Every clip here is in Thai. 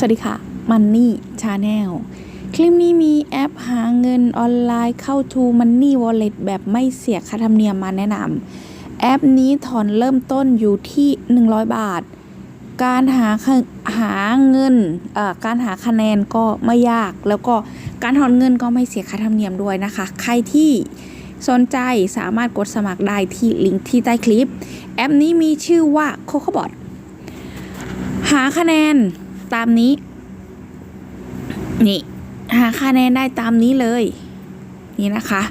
สวัสดีค่ะ Money Channel คลิปนี้มีแอปหาเงินออนไลน์เข้า to Money Wallet แบบไม่เสียค่าธรรมเนียมมาแนะนำแอปนี้ถอนเริ่มต้นอยู่ที่ 100 บาท การหาหาเงินการหาคะแนนก็ไม่ยาก แล้วก็การถอนเงินก็ไม่เสียค่าธรรมเนียมด้วยนะคะ ใครที่สนใจสามารถกดสมัครได้ที่ลิงก์ที่ใต้คลิป แอปนี้มีชื่อว่า c o c o b o t หาคะแนน ตามนี้ นี่หาคะแนนได้ตามนี้เลย นี่นะคะ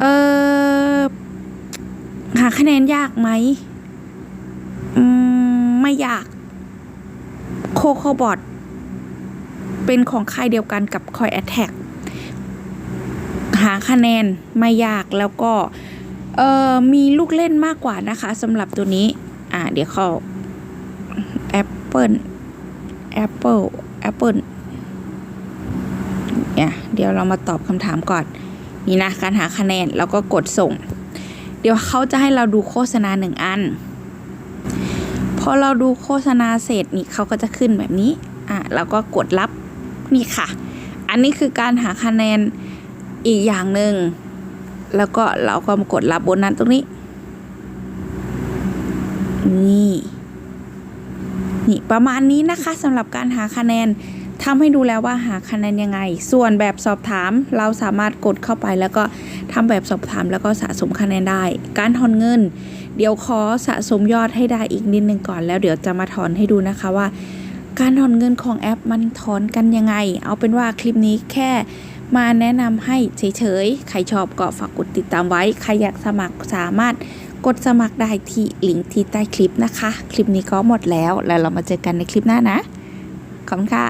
เออหาคะแนนยากไหมอืมไม่ยาก โคโคบอทเป็นของค่ายเดียวกันกับคอยแอ t แทกหาคะแนนไม่ยากแล้วก็ เออมีลูกเล่นมากกว่านะคะสำหรับตัวนี้ อ่าเดี๋ยวเขา Apple Apple Apple เนี่ยเดี๋ยวเรามาตอบคำถามก่อน นี่นะการหาคะแนนแล้วก็กดส่ง เดี๋ยวเขาจะให้เราดูโฆษณาหนึ่งอัน พอเราดูโฆษณาเสร็จนี่เขาก็จะขึ้นแบบนี้อะแล้วก็กดรับนี่ค่ะ อันนี้คือการหาคะแนนอีกอย่างหนึ่งแล้วก็เราก็มากดรับโบนัสตรงนี้ นี่ นี่ประมาณนี้นะคะสำหรับการหาคะแนนทำให้ดูแล้วว่าหาคะแนนยังไง ส่วนแบบสอบถามเราสามารถกดเข้าไปแล้วก็ทำแบบสอบถามแล้วก็สะสมคะแนนได้ การถอนเงิน เดี๋ยวขอสะสมยอดให้ได้อีกนิดนึงก่อน แล้วเดี๋ยวจะมาถอนให้ดูนะคะว่า การถอนเงินของแอปมันถอนกันยังไง เอาเป็นว่าคลิปนี้แค่มาแนะนำให้เฉยๆ ใครชอบก็ฝากกดติดตามไว้ ใครอยากสมัครสามารถ กดสมัครได้ที่ลิงก์ที่ใต้คลิปนะคะ คลิปนี้ก็หมดแล้วแล้วเรามาเจอกันในคลิปหน้านะ ขอบคุณค่ะ